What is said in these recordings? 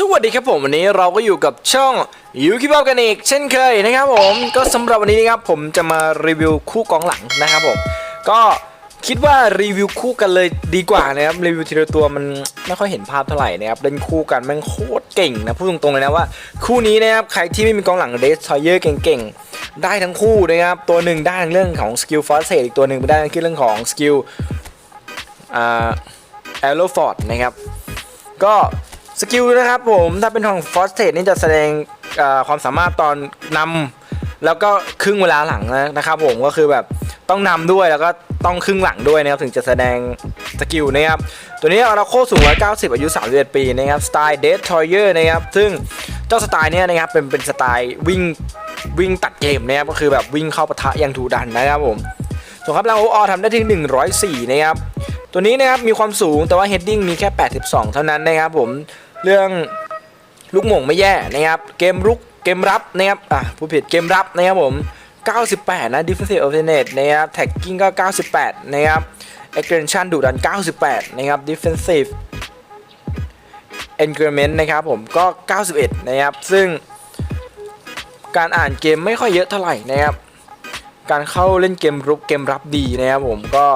สวัสดีครับผมวันนี้เราก็อยู่กับช่องยูคิบอกันอีกเช่นเคยนะครับผมก็สำหรับวันนี้นะครับผมจะมารีวิวคู่กองหลังนะครับผมก็คิดว่ารีวิวคู่กันเลยดีกว่านะครับรีวิวทีละตัวมันไม่ค่อยเห็นภาพเท่าไหร่นะครับเล่นคู่กันม่งโคตรเก่งนะพูดตรงๆเลยนะว่าคู่นี้นะครับใครที่ไม่มีกองหลังเดสทอยเยอร์เก่งๆได้ทั้งคู่นะครับตัวหนึ่งได้ทั้งเรื่องของสกิลฟอร์เซอีกตัวหนึ่งไม่ได้ทั้งเรื่องของสกิลอ่าแอโรฟอร์ดนะครับก็ สกิลนะครับผมถ้าเป็นของฟอสเท e นี่จะแสดงความสามารถตอนนำแล้วก็ครึ่งเวลาหลังนะครับผมก็คือแบบต้องนำด้วยแล้วก็ต้องครึ่งหลังด้วยนะครับถึงจะแสดงสกิลนะครับตัวนี้เราโคสูง 190 อายุ 31 ปีนะครับสไตล์เด t ทอยเออร์นะครับซึ่งเจ้าสไตล์เนี้ยนะครับเป็นเป็นสไตล์วิ่งวิ่งตัดเกมนะครับก็คือแบบวิ่งเข้าปะทะย่างถูดันนะครับผมส่วนครับเราโอทำได้ที่104 นะครับตัวนี้นะครับมีความสูงแต่ว่า heading มีแค่ 82 เท่านั้นนะครับผม เรื่องลูกหม่งไม่แย่นะครับ เกมรุกเกมรับนะครับอะผู้ผิดเกมรับนะครับผม 98 นะ defensive alternate นะครับ tagging ก็ 98 นะครับ aggression ดุดัน 98 นะครับ defensive engagement นะครับผมก็ 91 นะครับ ซึ่งการอ่านเกมไม่ค่อยเยอะเท่าไหร่นะครับ การเข้าเล่นเกมรุกเกมรับดีนะครับผมก็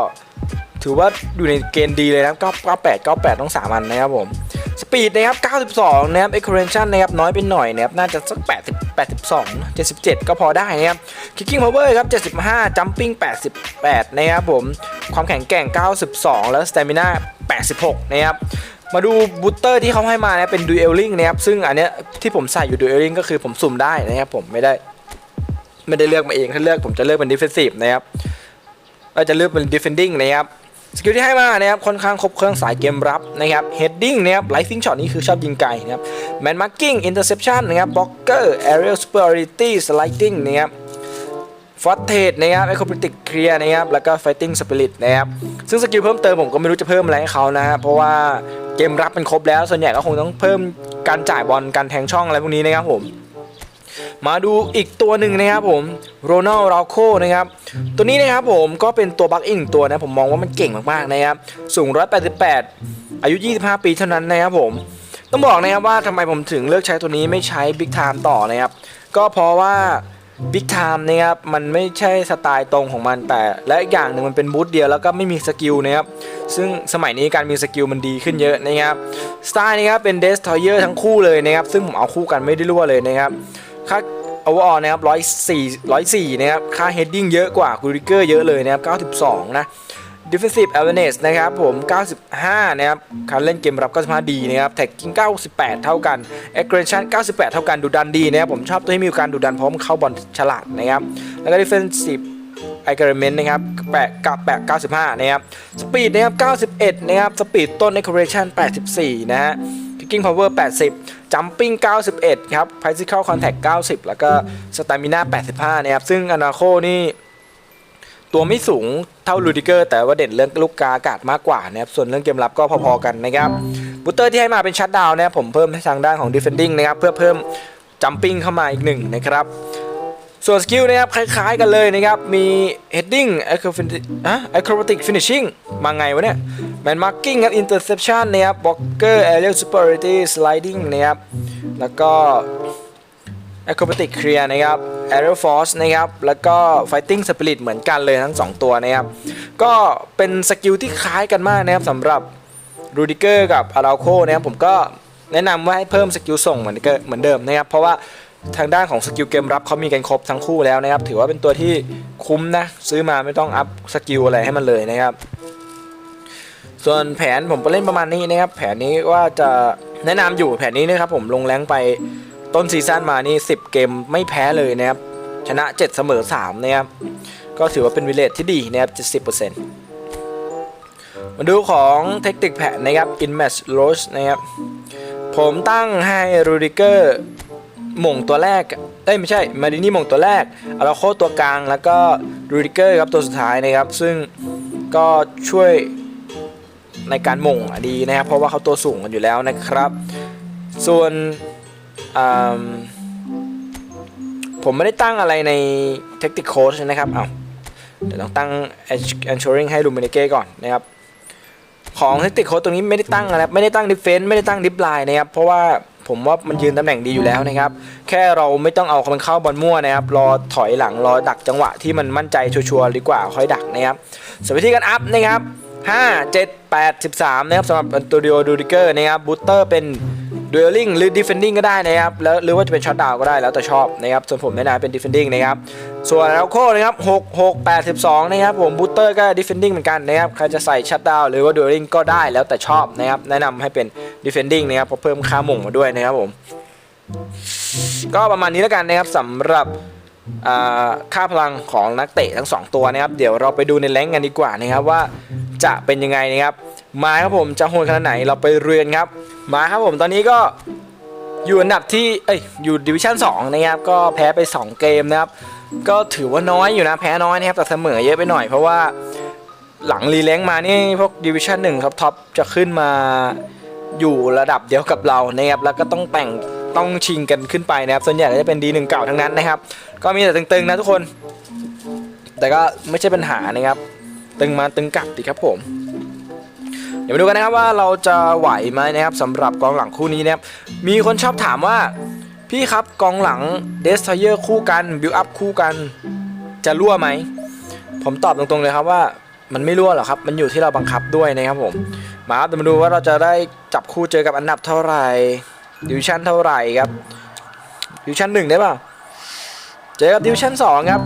ถือว่าอยู่ในเกณฑ์ดีเลยนะครับ98 98 ต้อง3อันนะครับผม สปีดนะครับ 92 นะครับ acceleration นะครับ น้อยไปหน่อยนะครับ น่าจะสัก 80 82 77 ก็พอได้นะครับ kicking power ครับ 75 jumping 88 นะครับผม ความแข็งแกร่ง 92 แล้ว stamina 86 นะครับมาดูบูตเตอร์ที่เขาให้มานะเป็น dueling นะครับซึ่งอันเนี้ยที่ผมใส่อยู่ dueling ก็คือผมสุ่มได้นะครับผมไม่ได้ไม่ได้เลือกมาเองถ้าเลือกผมจะเลือกเป็น defensive นะครับก็จะเลือกเป็น defending นะครับ สกิลที่ให้มานะครับค่อนข้างครบเครื่องสายเกมรับนะครับ heading นะครับ lightning shot นี่คือชอบยิงไกลนะครับ man marking interception นะครับ blocker aerial superiority sliding นะครับ f o r t e นะครับ acrobatic clear นะครับแล้วก็ fighting spirit นะครับซึ่งสกิลเพิ่มเติมผมก็ไม่รู้จะเพิ่มอะไรให้เขานะฮะเพราะว่าเกมรับเป็นครบแล้วส่วนใหญ่ก็คงต้องเพิ่มการจ่ายบอลการแทงช่องอะไรพวกนี้นะครับผม มาดูอีกตัวหนึ่งนะครับผมโรนัลราโคนะครับตัวนี้นะครับผมก็เป็นตัวบัคอินตัวนะผมมองว่ามันเก่งมากๆนะครับสูง 188 อายุ 25 ปีเท่านั้นนะครับผมต้องบอกนะครับว่าทำไมผมถึงเลือกใช้ตัวนี้ไม่ใช้บิ๊กไทม์ต่อนะครับก็เพราะว่าบิ๊กไทม์นะครับมันไม่ใช่สไตล์ตรงของมันแต่ และอีกอย่างหนึ่งมันเป็นบูทเดียวแล้วก็ไม่มีสกิลนะครับซึ่งสมัยนี้การมีสกิลมันดีขึ้นเยอะนะครับสไตล์นี้ครับเป็นเดสทอยเยอร์ทั้งคู่เลยนะครับซึ่งผมเอาคู่กันไม่ได้รั่วเลยนะครับ ค่า overall นะครับ104 104นะครับค่า heading เยอะกว่ากูริเกอร์เยอะเลยนะครับ92นะ defensive awareness นะครับผม 95 นะครับการเล่นเกมรับ 95 ดีนะครับ tagging 98 เท่ากัน aggression 98 เท่ากัน ดูดันดีนะครับ ผมชอบตัวที่มีการดูดันพราะมันเข้าบอลฉลาดนะครับ แล้วก็ defensive accuracy นะครับ8กับ8 95 นะครับ speed นะครับ 91 นะครับ speed ต้น acceleration 84 นะฮะ kicking power 80 jumping 91 ครับ physical contact 90 แล้วก็ stamina 85 นะครับ ซึ่งอนาโคนี่ตัวไม่สูงเท่าลูดิเกอร์ แต่ว่าเด่นเรื่องลูกกาอากาศมากกว่านะครับ ส่วนเรื่องเกมรับก็พอๆกันนะครับบูเตอร์ที่ให้มาเป็นชัดดาวน์นะครับผมเพิ่มให้ทางด้านของ defending นะครับ เพื่อเพิ่ม jumping เข้ามาอีกหนึ่งนะครับส่วนสกิลนะครับคล้ายๆกันเลยนะครับ มี heading acrobatic finishing มาไงวะเนี่ย man marking ครับ interception นนะครับ blocker aerial superiority sliding นะครับแล้วก็ acrobatic clear นะครับ aerial force นะครับแล้วก็ fighting spirit เหมือนกันเลยทั้ง 2 ตัวนะครับก็เป็นสกิลที่คล้ายกันมากนะครับสำหรับรูดิเกอร์กับอาราโคนะครับผมก็แนะนำว่าให้เพิ่มสกิลส่งเหมือนเหมือนเดิมนะครับเพราะว่าทางด้านของสกิลเกมรับเขามีกันครบทั้งคู่แล้วนะครับ ถือว่าเป็นตัวที่คุ้มนะ ซื้อมาไม่ต้องอัพสกิลอะไรให้มันเลยนะครับ ส่วนแผนผมไปเล่นประมาณนี้นะครับ แผนนี้ว่าจะแนะนำอยู่แผนนี้นะครับผมลงแรงไปต้นซีซั่นมานี่ 10 เกมไม่แพ้เลยนะครับ ชนะ 7 เสมอ 3 นะครับ ก็ถือว่าเป็นวิเลตที่ดีนะครับ 70%มาดูของเทคนิคแผนนะครับ in match loss นะครับ ผมตั้งให้รูดิเกอร์หม่งตัวแรก เอ้ยไม่ใช่ มาดินี่หม่งตัวแรกอาราโคตัวกลาง แล้วก็รูดิเกอร์ครับตัวสุดท้ายนะครับ ซึ่งก็ช่วย ในการหม่งดีนะครับ เพราะว่าเขาตัวสูงกันอยู่แล้วนะครับ ส่วนผมไม่ได้ตั้งอะไรใน Tactic Coach นะครับเอาเดี๋ยวต้องตั้ง Ensuring ให้ l u m i n i g e ก่อนนะครับ ของ Tactic Coach ตรงนี้ไม่ได้ตั้งนะครับไม่ได้ตั้ง Defense ไม่ได้ตั้ง Dip Line นะครับ เพราะว่าผมว่ามันยืนตำแหน่งดีอยู่แล้วนะครับ แค่เราไม่ต้องเอามันเข้าบอลมั่วนะครับ รอถอยหลังรอดักจังหวะที่มันมั่นใจชัวร์ๆดีกว่าค่อยดักนะครับส่วนวิธีการอัพนะครับ 5 7 8 13 นะครับสำหรับอันตเดียดูดิเกอร์นะครับบูตเตอร์เป็นดูเอลลิงหรือดิฟเฟนดิ้งก็ได้นะครับแล้วหรือว่าจะเป็นช็อตดาวก็ได้แล้วแต่ชอบนะครับส่วนผมแนะนำเป็นดิฟเฟนดิ้งนะครับส่วนแล้วโคนะครับ6 6 8 12นะครับผมบูตเตอร์ก็ดิฟเฟนดิ้งเหมือนกันนะครับใครจะใส่ช็อตดาวหรือว่าดูเอลลิงก็ได้แล้วแต่ชอบนะครับแนะนำให้เป็นดิฟเฟนดิ้งนะครับเพราะเพิ่มค่าหม่งมาด้วยนะครับผมก็ประมาณนี้แล้วกันนะครับสำหรับ ค่าพลังของนักเตะทั้ง 2 ตัวนะครับ เดี๋ยวเราไปดูในแรงกันดีกว่านะครับว่าจะเป็นยังไงนะครับ มาครับผมจะโหดขนาดไหนเราไปเรียนครับ มาครับผมตอนนี้ก็อยู่อันดับที่เอ้ยอยู่ดิวิชั่น2นะครับก็แพ้ไป 2 เกมนะครับ ก็ถือว่าน้อยอยู่นะแพ้น้อยนะครับแต่เสมอเยอะไปหน่อยเพราะว่าหลังรีแลงมานี่พวกดิวิชั่น1ครับท็อปจะขึ้นมาอยู่ระดับเดียวกับเรานะครับแล้วก็ต้องแต่ง ต้องชิงกันขึ้นไปนะครับ ส่วนใหญ่จะเป็นดีหนึ่งเก่าทั้งนั้นนะครับ ก็มีแต่ตึงๆนะทุกคน แต่ก็ไม่ใช่ปัญหานะครับ ตึงมาตึงกลับดีครับผมเดี๋ยวมาดูกันนะครับว่าเราจะไหวไหมนะครับสำหรับกองหลังคู่นี้นะครับมีคนชอบถามว่าพี่ครับกองหลังเดส t เยอร์คู่กันบิวอัพคู่กันจะรั่วไหมผมตอบตรงๆเลยครับว่ามันไม่รั่วหรอกครับ มันอยู่ที่เราบังคับด้วยนะครับผม มาครับเดี๋ยวมาดูว่าเราจะได้จับคู่เจอกับอันดับเท่าไหร่ ดิวชั่นเท่าไหร่ครับ ดิวชั่นหนึ่งได้ป่ะเจอกับดิวชั่นสองครับ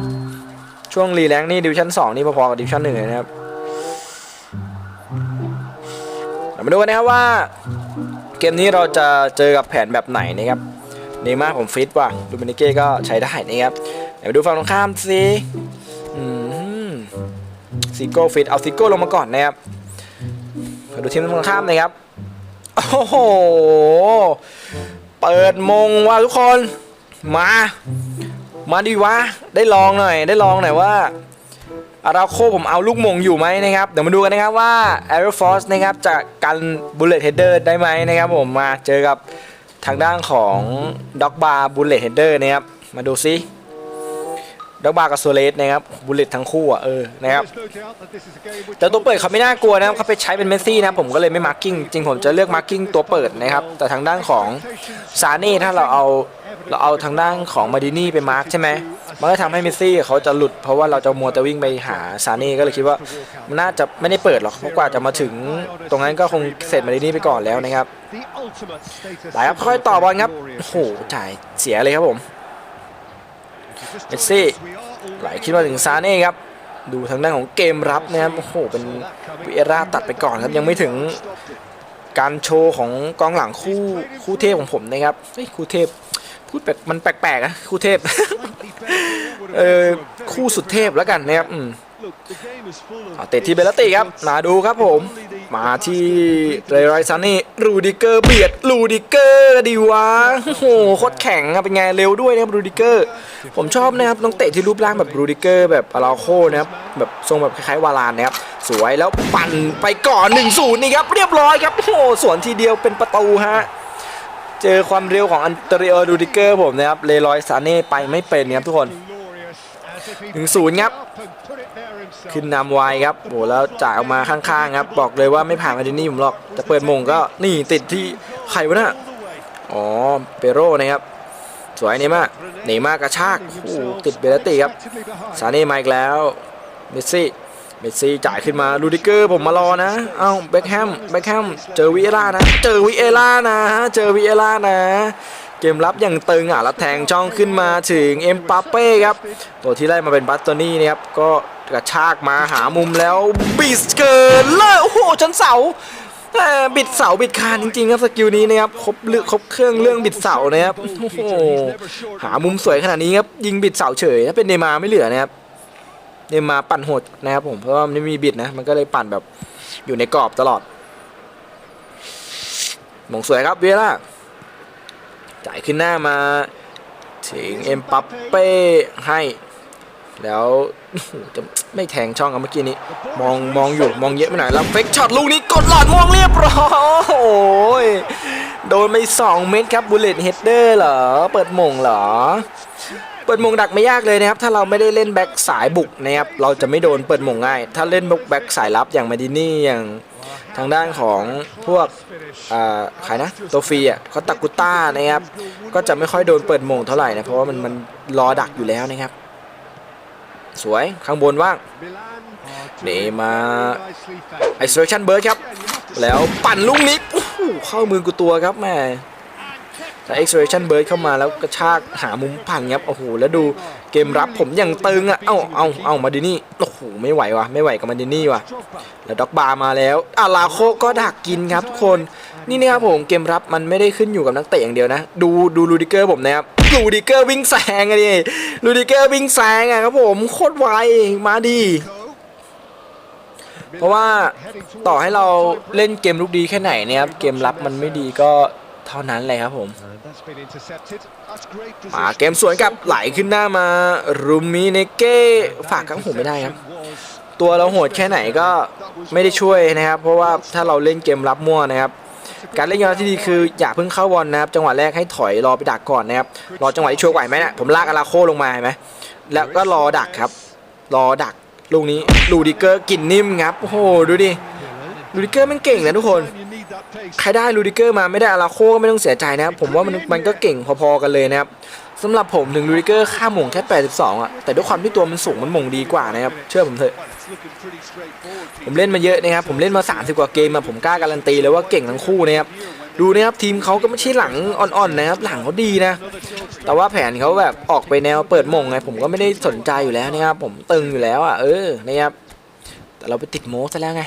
ช่วงรีแลงค์นี่ดิวชั่นสองนี่พอๆกับดิวชั่นหนึ่งเลยนะครับเดี๋ยวมาดูกันนะครับว่า เกมนี้เราจะเจอกับแผนแบบไหนนะครับเนมาร์ผมฟิตว่ะดูมินิเก้ก็ใช้ได้นะครับเดี๋ยวดูฝั่งตรงข้ามสิซิโก้ฟิตเอาซิโก้ลงมาก่อนนะครับดูทีมตรงข้ามนะครับ โอ้โห เปิดมงว่ะทุกคน มา มาดีวะ ได้ลองหน่อย ได้ลองหน่อยว่าอาราโคผมเอาลูกมงอยู่ไหมนะครับ เดี๋ยวมาดูกันนะครับว่า Air Force นะครับจะกัน Bullet Header ได้ไหมนะครับผมมาเจอกับทางด้านของ Dog Bar Bullet Header นะครับ มาดูซิ Dog Bar กับ s o l e s นะครับ Bullet ทั้งคู่อะเออนะครับแต่ตัวเปิดเขาไม่น่ากลัวนะครับเขาไปใช้เป็นเมสซี่นะครับผมก็เลยไม่มาร์กิ้งจริงผมจะเลือกมาร์กิ้งตัวเปิดนะครับแต่ทางด้านของซาเน่ถ้าเราเอาเราเอาทางด้านของมาดินี่ไปมาร์กใช่ไหมมันก็ทำให้เมสซี่เขาจะหลุดเพราะว่าเราจะมัวแต่วิ่งไปหาซาเน่ก็เลยคิดว่ามันน่าจะไม่ได้เปิดหรอกเพราะกว่าจะมาถึงตรงนั้นก็คงเสร็จมาดินี่ไปก่อนแล้วนะครับไปครับค่อยต่อบอลครับโอ้โหจ่ายเสียเลยครับผม เมสซี่ไหลคิดว่าถึงซาเน่ครับดูทางด้านของเกมรับนะครับโอ้โหเป็นวิเอราตัดไปก่อนครับยังไม่ถึงการโชว์ของกองหลังคู่คู่เทพของผมนะครับเฮ้ยคู่เทพพูดแปลกมันแปลกๆนะคู่เทพเออคู่สุดเทพแล้วกันนะครับอืมเอาเตะที่เบลติครับมาดูครับผม มาที่เรย์ไรซันนี่รูดิเกอร์เบียดรูดิเกอร์ดีวะโอ้โหโคตรแข็งอะเป็นไงเร็วด้วยนะครับรูดิเกอร์ ผมชอบนะครับน้องเตะที่รูปร่างแบบรูดิเกอร์แบบอาราโคนะครับแบบทรงแบบคล้ายๆวาลานนะครับสวยแล้วปั่นไปก่อน1นศูนย์นี่ครับเรียบร้อยครับโอ้โหสวนทีเดียวเป็นประตูฮะเจอความเร็วของอันเตเรโอรูดิเกอร์ผมนะครับเลรอยซาเน่ไปไม่เป็นนะครับทุกคนหนึ่งศูนย์ครับ ขึ้นนำไวครับโหแล้วจ่ายออกมาข้างๆครับ บอกเลยว่าไม่ผ่านมาดินี่ผมหรอกจะเปิดมงก็นี่ติดที่ใครวะน่ะอ๋อเปโร่นะครับ สวยเนี่มากหนีมากกระชากโอ้โหติดเบลติครับซาเน่มาอีกแล้วเมสซี่เมสซี่จ่ายขึ้นมาลูดิเกอร์ผมมารอนะ เอ้าเบคแฮมเบคแฮมเจอวิเอล่านะ เจอวิเอล่านะเจอวิเอล่านะ เกมรับอย่างตึงอะแล้วแทงช่องขึ้นมาถึงเอ็มปาเป้ครับ ตัวที่ไล่มาเป็นบัตโตนี่นะครับก็ กระชากมาหามุมแล้วบิสเกินเลยโอ้โหจนเสาบิดเสาบิดคานจริงๆครับสกิลนี้นะครับครบเรื่องครบเครื่องเรื่องบิดเสานะครับโอ้โหหามุมสวยขนาดนี้ครับยิงบิดเสาเฉยถ้าเป็นเนมาร์ไม่เหลือนะครับเนมาร์ปั่นโหดนะครับผมเพราะว่ามันไม่มีบิดนะมันก็เลยปั่นแบบอยู่ในกรอบตลอดหมงสวยครับเวล่าจ่ายขึ้นหน้ามาถึงเอ็มปัปเป้ให้ แล้วจะไม่แทงช่องเอาเมื่อกี้นี้ มองมองอยู่มองเยอะไปหน่อยแล้วเฟกช็อตลูกนี้กดหลอดมองเรียบร้อยโอ้ยโดนไป 2 เม็ดครับบุลเลตเฮดเดอร์เหรอ เปิดมงเหรอ เปิดมงดักไม่ยากเลยนะครับ ถ้าเราไม่ได้เล่นแบ็กสายบุกนะครับ เราจะไม่โดนเปิดมงง่าย ถ้าเล่นแบ็กสายลับอย่างมาดินี่อย่างทางด้านของพวกใครนะโตฟีอะเขาตากุต้านะครับ ก็จะไม่ค่อยโดนเปิดมงเท่าไหร่นะ เพราะว่ามันมันรอดักอยู่แล้วนะครับ สวยข้างบนว่าง Milan are Để doing mà- very nicely found. ไอเซอร์ชันเบิร์ดครับ แล้วปั่นลูกนี้โอ้โหเข้ามือกูตัวครับแม่แต่ acceleration burst เข้ามาแล้วกระชากหามุมปั่นครับโอ้โหแล้วดูเกมรับผมยังตึงอะเอ้าเอาเอามาดินี่โอ้โหไม่ไหววะไม่ไหวกับมาดินี่วะแล้วด็อกบาร์มาแล้วอาลาโคก็ดักกินครับทุกคนนี่นะครับผมเกมรับมันไม่ได้ขึ้นอยู่กับนักเตะอย่างเดียวนะ ดูดูลูดิเกอร์ผมนะครับ ลูดิเกอร์วิ่งแซงอะดิลูดิเกอร์วิ่งแซงอะครับผมโคตรไวมาดี เพราะว่าต่อให้เราเล่นเกมลุกดีแค่ไหนเนี่ยครับเกมรับมันไม่ดีก็เท่านั้นเลยครับผม มาเกมสวนกับไหลขึ้นหน้ามารูมิเนเก้ฝากกังผมไม่ได้ครับ ตัวเราโหดแค่ไหนก็ไม่ได้ช่วยนะครับ เพราะว่าถ้าเราเล่นเกมรับมั่วนะครับ การเล่นยอดที่ดีคืออย่าเพิ่งเข้าบอลนะครับจังหวะแรกให้ถอยรอไปดักก่อนนะครับรอจังหวะที่ช่วยไหวไหมเนะผมลากอาราโคลงมาเห็นไหมแล้วก็รอดักครับ รอดักลูกนี้ลูดิเกอร์กินนิ่มครับโอ้โหดูดิลูดิเกอร์มันเก่งนะทุกคนใครได้ลูดิเกอร์มาไม่ได้อาราโคก็ไม่ต้องเสียใจนะครับผมว่ามันมันก็เก่งพอๆกันเลยนะครับสำหรับผมถึงลูดิเกอร์ค่าหม่งแค่ 82อะแต่ด้วยความที่ตัวมันสูงมันหม่งดีกว่านะครับเชื่อผมเถอะ ผมเล่นมาเยอะนะครับผมเล่นมา 30 กว่าเกมมาผมกล้าการันตีเลยว่าเก่งทั้งคู่นะครับดูนะครับทีมเขาก็ไม่ใช่หลังอ่อนๆนะครับหลังเขาดีนะ แต่ว่าแผนเขาแบบออกไปแนวเปิดมงไงผมก็ไม่ได้สนใจอยู่แล้วนะครับผมตึงอยู่แล้วอะเออนะครับแต่เราไปติดโมซะแล้วไง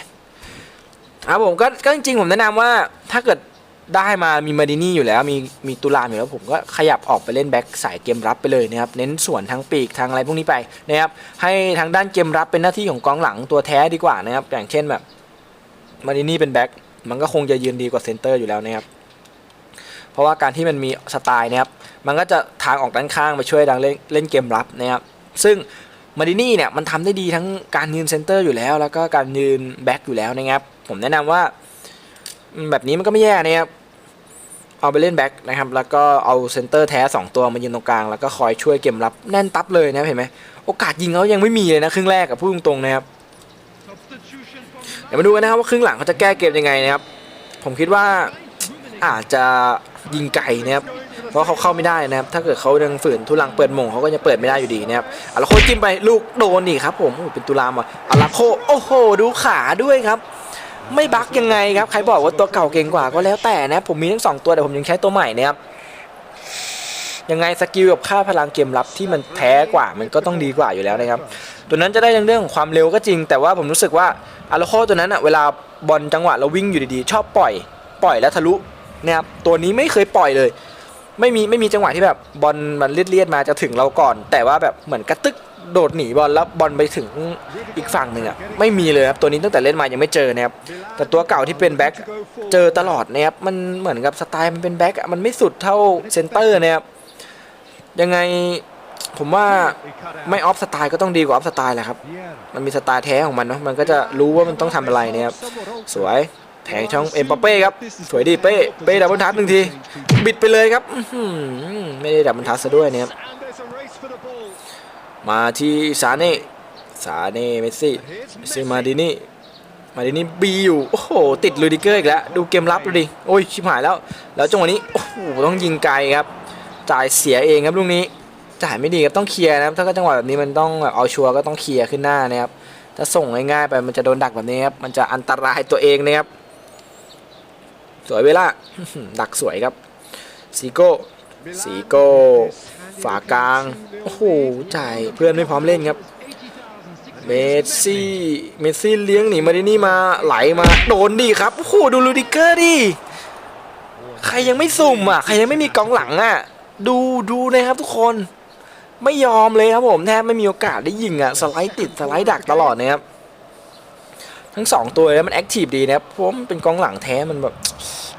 ครับผมก็ก็จริงๆผมแนะนำว่าถ้าเกิด ได้มามีมาดินี่อยู่แล้วมีมีตุลามอยู่แล้วผมก็ขยับออกไปเล่นแบ็กสายเกมรับไปเลยนะครับเน้นส่วนทั้งปีกทางอะไรพวกนี้ไปนะครับให้ทางด้านเกมรับเป็นหน้าที่ของกองหลังตัวแท้ดีกว่านะครับอย่างเช่นแบบมาดินี่เป็นแบ็กมันก็คงจะยืนดีกว่าเซนเตอร์อยู่แล้วนะครับเพราะว่าการที่มันมีสไตล์นะครับมันก็จะทางออกด้านข้างไปช่วยดังเล่นเล่นเกมรับนะครับซึ่งมาดินี่เนี่ยมันทำได้ดีทั้งการยืนเซนเตอร์อยู่แล้ว แล้วก็การยืนแบ็กอยู่แล้วนะครับผมแนะนำว่าแบบนี้มันก็ไม่แย่นะครับ เอาไปเล่นแบ็กนะครับแล้วก็เอาเซนเตอร์แท้ 2 ตัวมายืนตรงกลาง แล้วก็คอยช่วยเกมรับแน่นตับเลยนะเห็นไหมโอกาสยิงเขายังไม่มีเลยนะครึ่งแรกกับพูดตรงๆนะครับเดี๋ยวมาดูกันนะครับว่าครึ่งหลังเขาจะแก้เกมยังไงนะครับผมคิดว่าอาจจะยิงไก่นะครับเพราะเขาเข้าไม่ได้นะครับ ถ้าเกิดเขายังฝืนทุลังเปิดหมงเขาก็จะเปิดไม่ได้อยู่ดีนะครับอาราโคจิ้มไปลูกโดนนี่ครับผมโอ้เป็นตุลามอะอาราโคโอ้โห ดูขาด้วยครับ ไม่บักยังไงครับใครบอกว่าตัวเก่าเก่งกว่าก็แล้วแต่นะผมมีทั้งสองตัวแต่ผมยังใช้ตัวใหม่นะครับยังไงสกิลกับค่าพลังเกมรับที่มันแพ้กว่ามันก็ต้องดีกว่าอยู่แล้วนะครับ ตัวนั้นจะได้เรื่องของความเร็วก็จริง แต่ว่าผมรู้สึกว่าอาราโคตัวนั้นอะเวลาบอลจังหวะเราวิ่งอยู่ดีๆ ชอบปล่อย ปล่อยแล้วทะลุนะครับตัวนี้ไม่เคยปล่อยเลย ไม่มีไม่มีจังหวะที่แบบบอลมันเลียดๆมาจะถึงเราก่อน แต่ว่าแบบเหมือนกระตึก โดดหนีบอลแล้วบอลไปถึงอีกฝั่งหนึ่งอะไม่มีเลยครับตัวนี้ตั้งแต่เล่นมายังไม่เจอนะครับแต่ตัวเก่าที่เป็นแบ็คเจอตลอดนะครับมันเหมือนกับสไตล์มันเป็นแบ็คอะมันไม่สุดเท่าเซนเตอร์นะครับยังไงผมว่าไม่ออฟสไตล์ก็ต้องดีกว่าออฟสไตล์แหละครับ มันมีสไตล์แท้ของมันเนาะมันก็จะรู้ว่ามันต้องทำอะไรเนี่ยครับสวยแทงช่องเอ็มปาเป้ครับสวยดีเป้เป้ดับเบิลทัชหนึ่งทีบิดไปเลยครับไม่ได้ดับเบิลทัชซะด้วยเนี่ยครับ มาที่ซาเน่ซาเน่เมสซี่เมสซี่มาดินี่มาดินี่บีอยู่โอ้โหติดลูดิเกอร์อีกแล้วดูเกมรับดูดิโอ้ยชิบหายแล้ว แล้วจังหวะนี้โอ้โหต้องยิงไกลครับ จ่ายเสียเองครับลูกนี้จ่ายไม่ดีครับต้องเคลียร์นะครับถ้าก็จังหวะแบบนี้มันต้องแบบเอาชัวร์ก็ต้องเคลียร์ขึ้นหน้านะครับถ้าส่งง่ายๆไปมันจะโดนดักแบบนี้ครับมันจะอันตรายตัวเองนะครับสวยเวลาดักสวยครับซีโก้สีโก้ ฝากลาง โอ้โห จ่ายเพื่อนไม่พร้อมเล่นครับ เมสซี่ เมสซี่เลี้ยงหนีมาดินี่มาไหลมา โดนดีครับ โอ้โห ดูลูดิเกอร์ดิ ใครยังไม่สุ่มอะ ใครยังไม่มีกองหลังอะ ดูดูนะครับทุกคน ไม่ยอมเลยครับผม แทบไม่มีโอกาสได้ยิงอะ สไลด์ติด สไลด์ดักตลอดนะครับ ทั้งสองตัวเลยมันแอคทีฟดีนะครับเพราะมันเป็นกองหลังแท้มันแบบ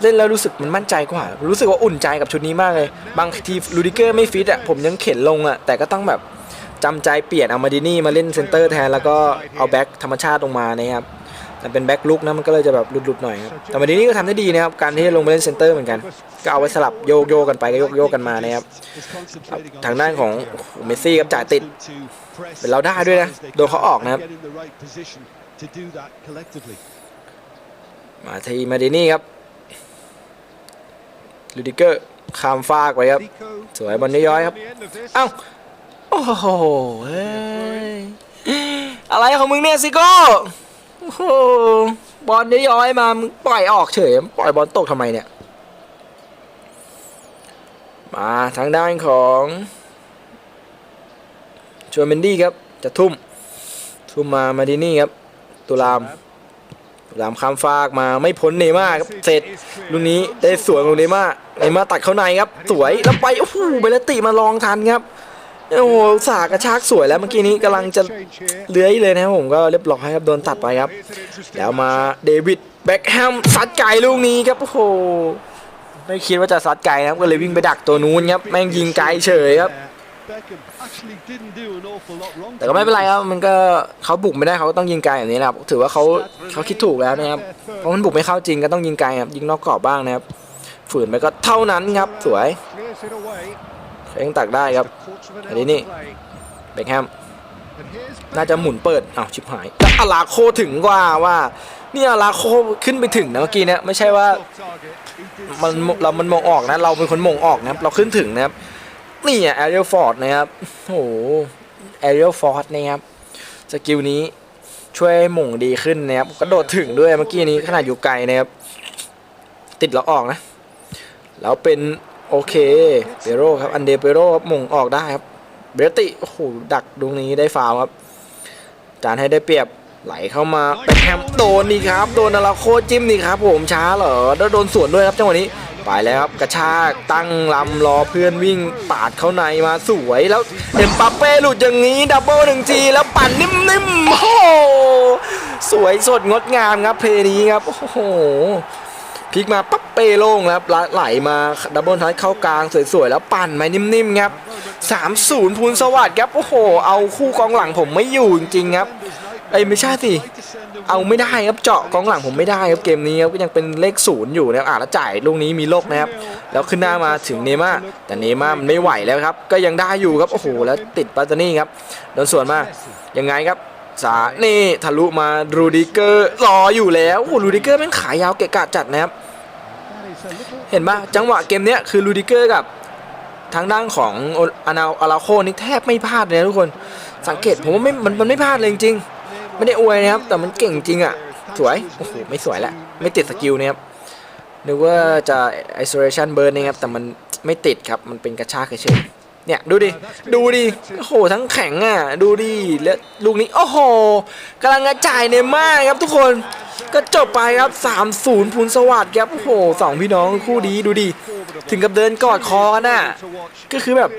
เล่นแล้วรู้สึกมันมั่นใจกว่า รู้สึกว่าอุ่นใจกับชุดนี้มากเลย บางทีลูดิเกอร์ไม่ฟิตอะผมยังเข็นลงอะแต่ก็ต้องแบบจำใจเปลี่ยนเอามาดินี่มาเล่นเซนเตอร์แทนแล้วก็เอาแบ็คธรรมชาติลงมานะครับแต่เป็นแบ็คลุกนะมันก็เลยจะแบบหลุดๆหน่อยครับแต่มาดินี่ก็ทำได้ดีนะครับการที่ลงมาเล่นเซนเตอร์เหมือนกันก็เอาไว้สลับโยกโยกกันไปก็โยกโยกกันมานะครับทางด้านของเมสซี่ครับจ่ายติดเป็นเราได้ด้วยนะโดนเขาออกนะครับ มาทีมาดินี่ครับลูดิเกอร์ข้ามฟากไปครับ สวยบอลย้อยๆครับ เอ้า โอ้โหเฮ้ยอะไรของมึงเนี่ยซิโก้โอ้โหบอลย้อยๆมามึงปล่อยออกเฉย ปล่อยบอลตกทำไมเนี่ย มาทางด้านของชวนเมนดี้ครับ จะทุ่ม ทุ่มมามาดินี่ครับ ตุลามตุลามข้ามฟากมาไม่พ้นเนม่าครับเสร็จลูกนี้ได้สวยของเนม่าเนม่าตัดเข้าในครับสวยแล้วไปโอ้โหเบลติมาลองทันครับโอ้โหสากระชากสวยแล้วเมื่อกี้นี้กำลังจะเลื้อยเลยนะครับผมก็เรียบร้อยครับโดนตัดไปครับ แล้วมาเดวิดแบ็คแฮมซัดไก่ลูกนี้ครับโอ้โหไม่คิดว่าจะซัดไก่นะครับก็เลยวิ่งไปดักตัวนู้นครับแม่งยิงไกลเฉยครับ แต่ก็ไม่เป็นไรครับ มันก็เขาบุกไม่ได้เขาก็ต้องยิงไกลแบบนี้นะครับ ถือว่าเขาเขาคิดถูกแล้วนะครับ เพราะมันบุกไม่เข้าจริงก็ต้องยิงไกลครับ ยิงนอกกรอบบ้างนะครับ ฝืนไปก็เท่านั้นครับ สวยเองตักได้ครับ อันนี้นี่เบคแฮม น่าจะหมุนเปิดอ้าวชิบหายแล้วอาลาโคถึงกว่าว่านี่อาลาโคขึ้นไปถึงนะเมื่อกี้เนี่ยไม่ใช่ว่ามันเรามันมองออกนะ เราเป็นคนมองออกนะครับ เราขึ้นถึงนะครับ นี่อะแอเรียลฟอร์ดนะครับ โอ้โหแอเรียลฟอร์ดนะครับ สกิลนี้ช่วยหม่งดีขึ้นนะครับ กระโดดถึงด้วยเมื่อกี้นี้ขนาดอยู่ไกลนะครับ ติดแล้วออกนะ แล้วเป็นโอเค เปโร่ครับ อันเดเปโรครับหม่งออกได้ครับ เบรติ โอ้โห ดักดวงนี้ได้ฟาวครับ จานให้ได้เปรียบไหลเข้ามาเป็นแฮมโดนนี่ครับ โดนนาราโคจิ้มนี่ครับ ผมช้าเหรอแล้วโดนสวนด้วยครับจังหวะนี้ ไปแล้วครับกระชากตั้งลำรอเพื่อนวิ่งปาดเข้าในมาสวยแล้วเอ็มปาเป้หลุดอย่างนี้ดับเบิลหนึ่งทีแล้วปั่นนิ่มๆโอ้โหสวยสดงดงามครับเพลย์นี้ครับโอ้โหพลิกมาปั๊บเป้โล่งแล้วไหลมาดับเบิลทัชเข้ากลางสวยๆแล้วปั่นมานิ่มๆครับ3-0พูนสวัสดิ์ครับโอ้โห เอาคู่กองหลังผมไม่อยู่จริงๆครับ เอ้ยไม่ใช่สิ เอาไม่ได้ครับเจาะกองหลังผมไม่ได้ครับเกมนี้ครับก็ยังเป็นเลขศูนย์อยู่นะครับอ่าแล้วจ่ายลูกนี้มีโลกนะครับ แล้วขึ้นหน้ามาถึงเนม่าแต่เนม่ามันไม่ไหวแล้วครับ ก็ยังได้อยู่ครับโอ้โหแล้วติดปัตานี่ครับโดนสวนมายังไงครับสานี่ทะลุมารูดิเกอร์รออยู่แล้วโอ้โหรูดิเกอร์แม่งขายาวเกะกะจัดนะครับเห็นปะจังหวะเกมเนี้ยคือรูดิเกอร์กับทางด้านของอานาอาราโคนี่แทบไม่พลาดเลยนะทุกคน สังเกตผมว่าไม่มันมันไม่พลาดเลยจริงๆ ไม่ได้อวยนะครับ แต่มันเก่งจริงอะ สวย โอ้โห ไม่สวยแล้วไม่ติดสกิลนะครับนึกว่าจะ isolation burn นะครับ แต่มันไม่ติดครับ มันเป็นกระชากเฉยเนี่ย ดูดิ ดูดิ โอ้โห ทั้งแข็งอะ ดูดิ และลูกนี้ โอ้โหกำลังกระจายเนม่าครับทุกคน ก็จบไปครับ 3-0พูนสวัสดิ์ครับ โอ้โหสองพี่น้องคู่ดีดูดิถึงกับเดินกอดคอกันน่ะ ก็คือแบบ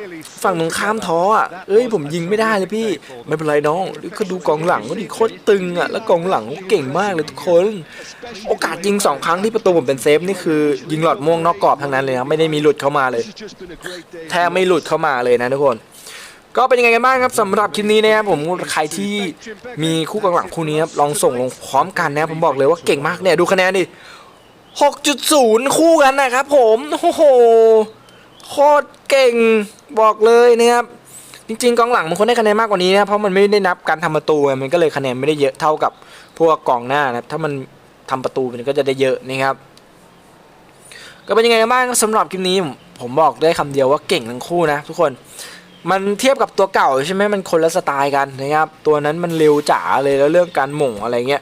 ฝั่งตรงข้ามท้ออะ เอ้ยผมยิงไม่ได้เลยพี่ ไม่เป็นไรน้องก็ดูกองหลังก็ดิโคตรตึงอะ แล้วกองหลังเขาเก่งมากเลยทุกคน โอกาสยิงสองครั้งที่ประตูผมเป็นเซฟนี่คือยิงหลอดม่วงนอกกรอบทั้งนั้นเลยนะ ไม่ได้มีหลุดเข้ามาเลย แทบไม่หลุดเข้ามาเลยนะทุกคน ก็เป็นยังไงกันบ้างครับสำหรับคลิปนี้นะครับผมใครที่มีคู่กองหลังคู่นี้ครับลองส่งลงพร้อมกันนะครับผมบอกเลยว่าเก่งมากเนี่ยดูคะแนนดิ6.0 คู่กันนะครับผมโอ้โหโคตรเก่งบอกเลยนะครับจริงๆกองหลังมันควรได้คะแนนมากกว่านี้นะเพราะมันไม่ได้นับการทำประตูไงมันก็เลยคะแนนไม่ได้เยอะเท่ากับพวกกองหน้านะครับถ้ามันทำประตูมันก็จะได้เยอะนะครับก็เป็นยังไงกันบ้างสำหรับคลิปนี้ผมผมบอกได้คำเดียวว่าเก่งทั้งคู่นะทุกคน มันเทียบกับตัวเก่าใช่ไหมมันคนละสไตล์กันนะครับ ตัวนั้นมันเร็วจ๋าเลยแล้วเรื่องการหม่งอะไรเงี้ย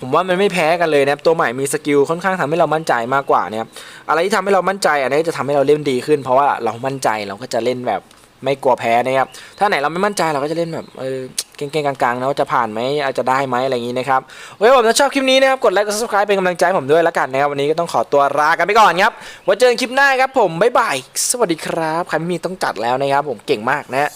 ผมว่ามันไม่แพ้กันเลยนะครับตัวใหม่มีสกิลค่อนข้างทำให้เรามั่นใจมากกว่านะครับอะไรที่ทำให้เรามั่นใจอันนี้จะทำให้เราเล่นดีขึ้น เพราะว่าเรามั่นใจเราก็จะเล่นแบบไม่กลัวแพ้นะครับถ้าไหนเราไม่มั่นใจเราก็จะเล่นแบบเออ เก่งๆกลางๆนะว่าจะผ่านไหมอาจจะได้ไหมอะไรอย่างนี้นะครับโอเคผมถ้าชอบคลิปนี้นะครับกดไลค์กด subscribe เป็นกำลังใจผมด้วยแล้วกันนะครับวันนี้ก็ต้องขอตัวลากันไปก่อนครับไว้เจอกันคลิปหน้าครับผมบ๊ายบายสวัสดีครับใครไม่มีต้องจัดแล้วนะครับผมเก่งมากนะ